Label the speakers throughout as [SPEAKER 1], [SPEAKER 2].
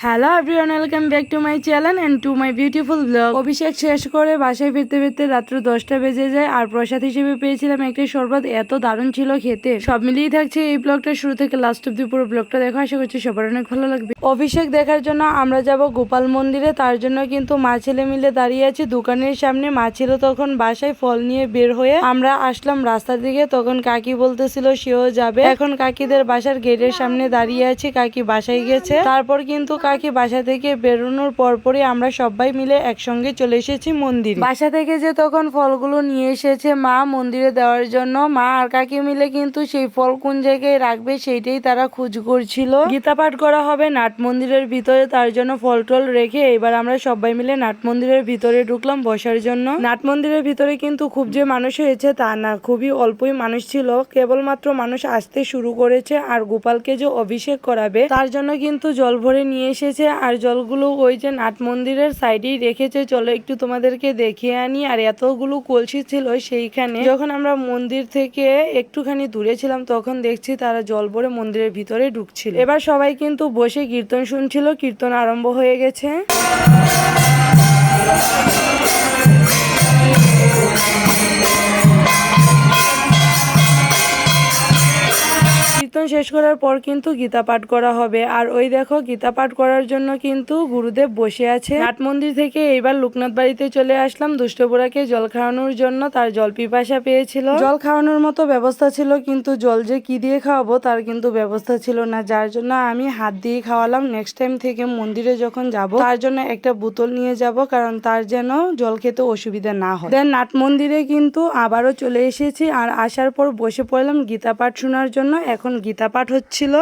[SPEAKER 1] Hello everyone welcome back to my channel and to my beautiful blog অভিষেক শেষ করে বাসায় ফিরতে ফিরতে রাত্র দশটা বেজে যায় আর প্রসাদ হিসেবে পেয়েছিলাম একটি শরবত। এত দারুণ ছিল খেতে। সব মিলিয়ে থাকছে এই ব্লগটা শুরু থেকে লাস্ট অব্দি পুরো ব্লগটা দেখা। আশা করছি সবার অনেক ভালো লাগবে। অভিষেক দেখার জন্য আমরা যাব গোপাল মন্দিরে। তার জন্য কিন্তু মা ছেলে মিলে দাঁড়িয়ে আছি দোকানের সামনে। মা ছিল তখন বাসায় ফল নিয়ে বের হয়ে আমরা আসলাম রাস্তার দিকে। তখন কাকি বলতেছিল, সেও যাবে। এখন কাকিদের বাসার গেটের সামনে দাঁড়িয়ে আছি। কাকি বাসায় গেছে। তারপর কিন্তু কাকি বাসা থেকে বেরোনোর পরপরই আমরা সবাই মিলে একসঙ্গে চলে এসেছি মন্দির। বাসা থেকে যে তখন ফলগুলো নিয়ে এসেছে মা মন্দিরে দেওয়ার জন্য, মা আর কাকি মিলে কিন্তু সেই ফল কোন জায়গায় রাখবে সেইটাই তারা খোঁজ করছিল। গীতা পাঠ করা হবে নাট মন্দিরের ভিতরে, তার জন্য ফল টল রেখে এবার আমরা সবাই মিলে নাট মন্দিরের ভিতরে ঢুকলাম বসার জন্য। নাট মন্দিরের ভিতরে কিন্তু খুব যে মানুষ হয়েছে তা না, খুবই অল্পই মানুষ ছিল। কেবলমাত্র মানুষ আসতে শুরু করেছে আর গোপালকে যে অভিষেক করাবে, তার জন্য কিন্তু জল ভরে নিয়ে এসেছে আর জলগুলো ওই যে নাট মন্দিরের সাইডেই রেখেছে। চলো একটু তোমাদেরকে দেখিয়ে আনি আর এতগুলো কলসি ছিল সেইখানে। যখন আমরা মন্দির থেকে একটুখানি দূরে ছিলাম, তখন দেখছি তারা জল ভরে মন্দিরের ভিতরে ঢুকছিল। এবার সবাই কিন্তু বসে কীর্তন শুনছিল। কীর্তন আরম্ভ হয়ে গেছে। কীর্তন শেষ করার পর কিন্তু গীতা পাঠ করা হবে। আর ওই দেখো, গীতা পাঠ করার জন্য কিন্তু গুরুদেব বসে আছে। নাট মন্দির থেকে এইবার লোকনাথ বাড়িতে চলে আসলাম। দুষ্টপুরাকে জল খাওয়ানোর জন্য তার জল পিপাসা পেয়েছিল। জল খাওয়ানোর মতো ব্যবস্থা ছিল, কিন্তু জল যে কি দিয়ে খাওয়াবো তার কিন্তু ব্যবস্থা ছিল না। যার জন্য আমি হাত দিয়ে খাওয়ালাম। নেক্সট টাইম থেকে মন্দিরে যখন যাব, তার জন্য একটা বোতল নিয়ে যাব, কারণ তার যেন জল খেতে অসুবিধা না হয়। দেন নাট মন্দিরে কিন্তু আবারও চলে এসেছি। আর আসার পর বসে পড়লাম গীতা পাঠ শোনার জন্য। এখন গীতা পাঠ হচ্ছিল।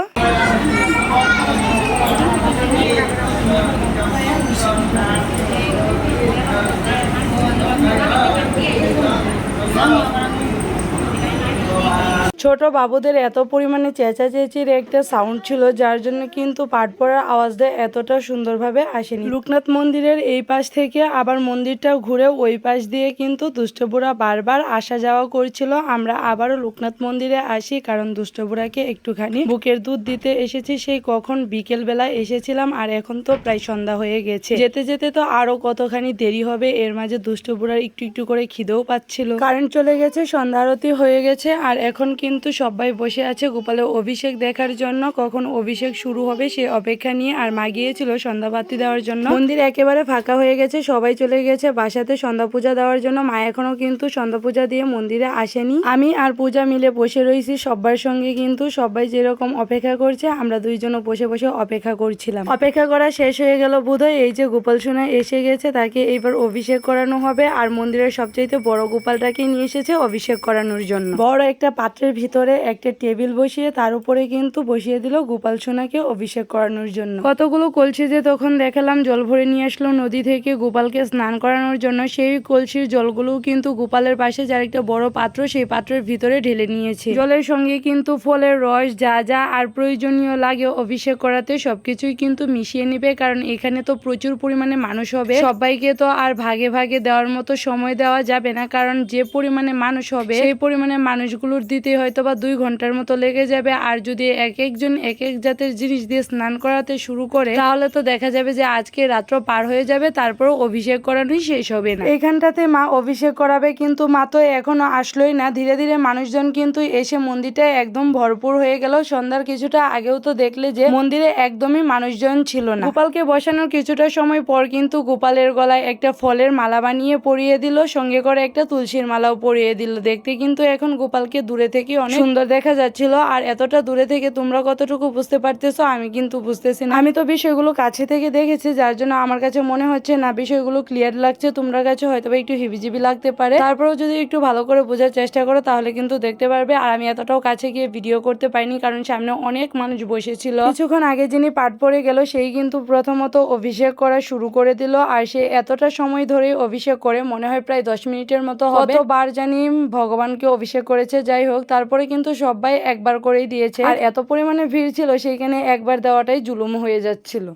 [SPEAKER 1] ছোট বাবুদের এত পরিমাণে চেঁচাচেঁচির একটা সাউন্ড ছিল, যার জন্য কিন্তু পাঠ পড়ার আওয়াজটা এতটা সুন্দরভাবে আসেনি। লোকনাথ মন্দিরের এই পাশ থেকে আবার মন্দিরটা ঘুরে ওই পাশ দিয়ে কিন্তু দুষ্টবুড়া বারবার আসা যাওয়া করছিল। আমরা আবারও লোকনাথ মন্দিরে আসি, কারণ দুষ্টবুড়াকে একটুখানি বুকের দুধ দিতে এসেছি। সেই কখন বিকেল বেলা এসেছিলাম, আর এখন তো প্রায় সন্ধ্যা হয়ে গেছে। যেতে যেতে তো আরও কতখানি দেরি হবে, এর মাঝে দুষ্টবুড়ার একটু একটু করে খিদেও পাচ্ছিল। কারেন্ট চলে গেছে, সন্ধ্যা আরতি হয়ে গেছে, আর এখন কিন্তু সবাই বসে আছে গোপালের অভিষেক দেখার জন্য। কখন অভিষেক শুরু হবে সে অপেক্ষা নিয়ে আর মা গিয়েছিল সন্ধ্যাবাতি দেওয়ার জন্য। মন্দির একেবারে ফাঁকা হয়ে গেছে, সবাই চলে গেছে বাসাতে সন্ধ্যা পূজা দেওয়ার জন্য। মা এখনও কিন্তু সন্ধ্যা পূজা দিয়ে মন্দিরে আসেনি। আমি আর পূজা মিলে বসে রয়েছি সবার সঙ্গে কিন্তু সবাই যেরকম অপেক্ষা করছে, আমরা দুইজনও বসে বসে অপেক্ষা করছিলাম। অপেক্ষা করা শেষ হয়ে গেল বোধহয়, এই যে গোপাল সোনা এসে গেছে, তাকে এইবার অভিষেক করানো হবে। আর মন্দিরের সবচাইতে বড় গোপালটাকে নিয়ে এসেছে অভিষেক করানোর জন্য। বড় একটা পাত্রের ভিতরে একটা টেবিল বসিয়ে তার উপরে কিন্তু বসিয়ে দিল গোপাল সোনাকে অভিষেক করানোর জন্য। কতগুলো কলসি যে তখন দেখালাম, জল ভরে নিয়ে আসলো নদী থেকে গোপালকে স্নান করানোর জন্য। সেই কলসির জলগুলো কিন্তু গোপালের পাশে যার একটা বড় পাত্র, সেই পাত্রের ভিতরে ঢেলে নিয়েছে। জলের সঙ্গে কিন্তু ফলের রস, যা যা আর প্রয়োজনীয় লাগে অভিষেক করাতে সবকিছুই কিন্তু মিশিয়ে নিবে, কারণ এখানে তো প্রচুর পরিমাণে মানুষ হবে। সবাইকে তো আর ভাগে ভাগে দেওয়ার মতো সময় দেওয়া যাবে না, কারণ যে পরিমাণে মানুষ হবে, সেই পরিমাণে মানুষগুলোর দিতে হয়তো বা দুই ঘণ্টার মতো লেগে যাবে। আর যদি এক একজন এক এক জাতের জিনিস দিয়ে স্নান করাতে শুরু করে, তাহলে তো দেখা যাবে যে আজকে রাত্র পার হয়ে যাবে তারপর অভিষেক করানোই শেষ হবে না। এখানটাতে মা অভিষেক করাবে কিন্তু মা তো এখনও আসলোই না। ধীরে ধীরে মানুষজন কিন্তু এসে মন্দিরটা একদম ভরপুর হয়ে গেল। সন্ধ্যার কিছুটা আগেও তো দেখলে যে মন্দিরে একদমই মানুষজন ছিল না। গোপালকে বসানোর কিছুটা সময় পর কিন্তু গোপালের গলায় একটা ফলের মালা বানিয়ে পরিয়ে দিল। সঙ্গে করে একটা তুলসীর মালাও পরিয়ে দিল। দেখতে কিন্তু এখন গোপালকে দূরে থেকে অনেক সুন্দর দেখা যাচ্ছিল, আর এতটা দূরে থেকে তোমরা কতটুকু বুঝতে পারতেছো আমি কিন্তু বুঝতেছি না। আমি তো বিষয়গুলো কাছে থেকে দেখেছি, যার জন্য আমার কাছে মনে হচ্ছে না বিষয়গুলো ক্লিয়ার লাগছে, তোমরা কাছে হয়তো একটু হিবিজিবি লাগতে পারে। তারপরেও যদি একটু ভালো করে বোঝার চেষ্টা করো, তাহলে কিন্তু দেখতে পারবে, আর আমি এতটাও কাছে গিয়ে ভিডিও করতে পারিনি, কারণ সামনে অনেক মানুষ বসেছিল। কিছুক্ষণ আগে যিনি পাঠ পড়ে গেল, সেই কিন্তু প্রথমত অভিষেক করা শুরু করে দিল, আর সে এতটা সময় ধরে অভিষেক করে, মনে হয় প্রায় দশ মিনিটের মতো হবে। বার জানি ভগবানকে অভিষেক করেছে, যাই হোক তারপরে কিন্তু সবাই একবার করেই দিয়েছে। আর এত পরিমাণে ভিড় ছিল, সেইখানে একবার দেওয়াটাই জুলুম হয়ে যাচ্ছিল।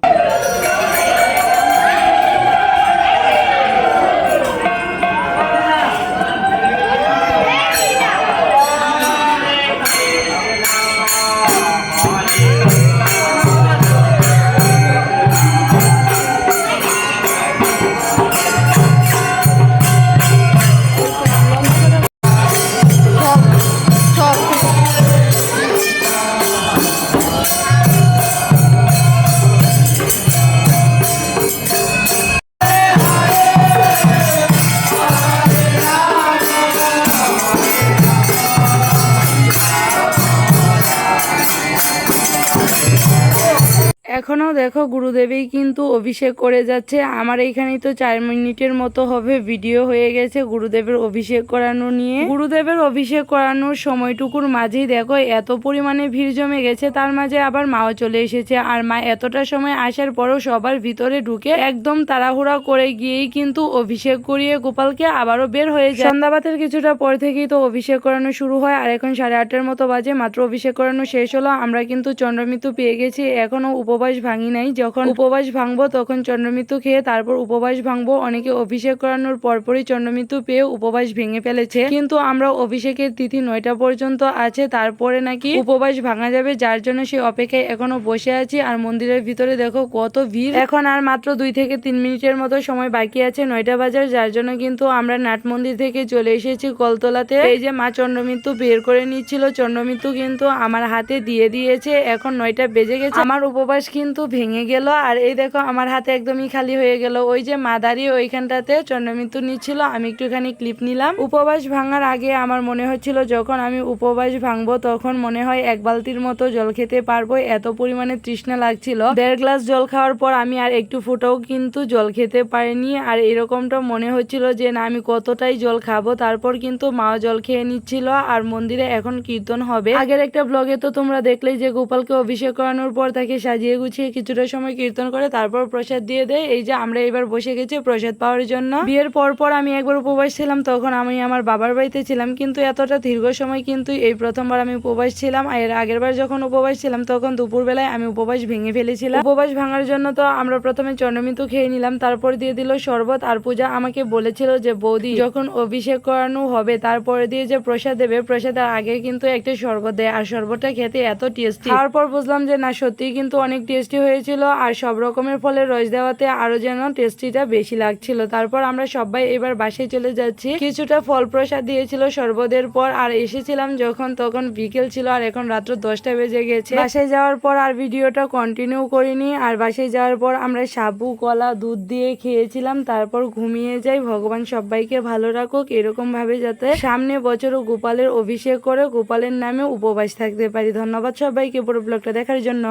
[SPEAKER 1] এখনও দেখো গুরুদেবই কিন্তু অভিষেক করে যাচ্ছে। আমার এইখানেই তো চার মিনিটের মতো হবে ভিডিও হয়ে গেছে গুরুদেবের অভিষেক করানো নিয়ে। গুরুদেবের অভিষেক করানোর সময়টুকুর মাঝেই দেখো এত পরিমাণে ভিড় জমে গেছে, তার মাঝে আবার মাও চলে এসেছে। আর মা এতটা সময় আসার পরও সবার ভিতরে ঢুকে একদম তাড়াহুড়া করে গিয়েই কিন্তু অভিষেক করিয়ে গোপালকে আবারও বের হয়ে যায়। সন্ধ্যাবাতের কিছুটা পর থেকেই তো অভিষেক করানো শুরু হয়, আর এখন সাড়ে আটটার মতো বাজে, মাত্র অভিষেক করানো শেষ হলো। আমরা কিন্তু চন্দ্রমৃত্যু পেয়ে গেছি, এখনও উপবাস ভাঙি নাই। যখন উপবাস ভাঙবো তখন চন্দ্রমৃত্যু খেয়ে তারপর উপবাস ভাঙবো। অনেকে অভিষেক করানোর পরপরই চন্দ্রমৃত্যু পেয়ে উপবাস ভেঙে ফেলেছে। কিন্তু আমরা অভিষেকের তিথি নয়টা পর্যন্ত আছে তারপরে নাকি উপবাস ভাঙা যাবে যার জন্য সেই অপেক্ষায় এখনও বসে আছি। আর মন্দিরের ভিতরে দেখো কত ভিড়। এখন আর মাত্র দুই থেকে তিন মিনিটের মতো সময় বাকি আছে নয়টা বাজার যার জন্য কিন্তু আমরা নাট মন্দির থেকে চলে এসেছি কলতলাতে। এই যে মা চন্দ্রমৃত্যু বের করে নিচ্ছিল চন্দ্রমৃত্যু কিন্তু আমার হাতে দিয়ে দিয়েছে। এখন নয়টা বেজে গেছে। আমার উপবাস কিন্তু ভেঙে গেল। আর এই দেখো, আমার হাতে একদমই খালি হয়ে গেল। ওই যে মাদারি ওইখানটাতে চন্দ্রমৃত্যু নিচ্ছিল, আমি একটুখানি ক্লিপ নিলাম। উপবাস ভাঙার আগে আমার মনে হচ্ছিল, যখন আমি উপবাস ভাঙবো, তখন মনে হয় এক বালতির মতো জল খেতে পারব। এত পরিমাণে তৃষ্ণা লাগছিল। দেড় গ্লাস জল খাওয়ার পর আমি আর একটু ফুটাও কিন্তু জল খেতে পারিনি। আর এরকমটা মনে হচ্ছিল যে, না, আমি কতটাই জল খাব। তারপর কিন্তু মাও জল খেয়ে নিচ্ছিল। আর মন্দিরে এখন কীর্তন হবে। আগের একটা ব্লগে তো তোমরা দেখলেই যে, গোপালকে অভিষেক করানোর পর তাকে সাজিয়ে গুছিয়ে কিছুটা সময় কীর্তন করে, তারপর প্রসাদ দিয়ে দেয়। এই যে আমরা এবার বসে গেছি প্রসাদ পাওয়ার জন্য। বিয়ের পর পর আমি একবার উপবাস ছিলাম, তখন আমি আমার বাবার বাড়িতে ছিলাম। কিন্তু এতটা দীর্ঘ সময় কিন্তু এই প্রথমবার আমি উপবাস ছিলাম এর আগের বার যখন উপবাস ছিলাম, তখন দুপুরবেলায় আমি উপবাস ভেঙে ফেলেছিলাম। উপবাস ভাঙার জন্য তো আমরা প্রথমে চন্দ্রমিতু খেয়ে নিলাম, তারপর দিয়ে দিল শরবত আর পূজা আমাকে বলেছিল যে, বৌদি, যখন অভিষেক করানো হবে, তারপরে দিয়ে যে প্রসাদ দেবে প্রসাদের আগে কিন্তু একটা শরবত দেয়। আর শরবতটা খেতে এত টেস্টি। তারপর বুঝলাম যে, না সত্যি কিন্তু অনেক টেস্টি হয়েছিল আর সব রকমের ফলের রস দেওয়াতে আরও যেন টেস্টিটা বেশি লাগছিল। তারপর আমরা সবাই এবার বাসায় চলে যাচ্ছি। কিছুটা ফল প্রসাদ দিয়েছিল শরবতের পর আর এসেছিলাম যখন তখন বিকেল ছিল আর এখন রাত্র দশটা বেজে গেছে। বাসায় যাওয়ার পর আর ভিডিওটা কন্টিনিউ করিনি আর বাসায় যাওয়ার পর আমরা সাবু কলা, দুধ দিয়ে খেয়েছিলাম। তারপর ঘুমিয়ে যাই। ভগবান সবাইকে ভালো রাখুক এরকম ভাবে যাতে সামনে বছরও গোপালের অভিষেক করে গোপালের নামে উপবাস থাকতে পারি। ধন্যবাদ সবাইকে পুরো ব্লগটা দেখার জন্য।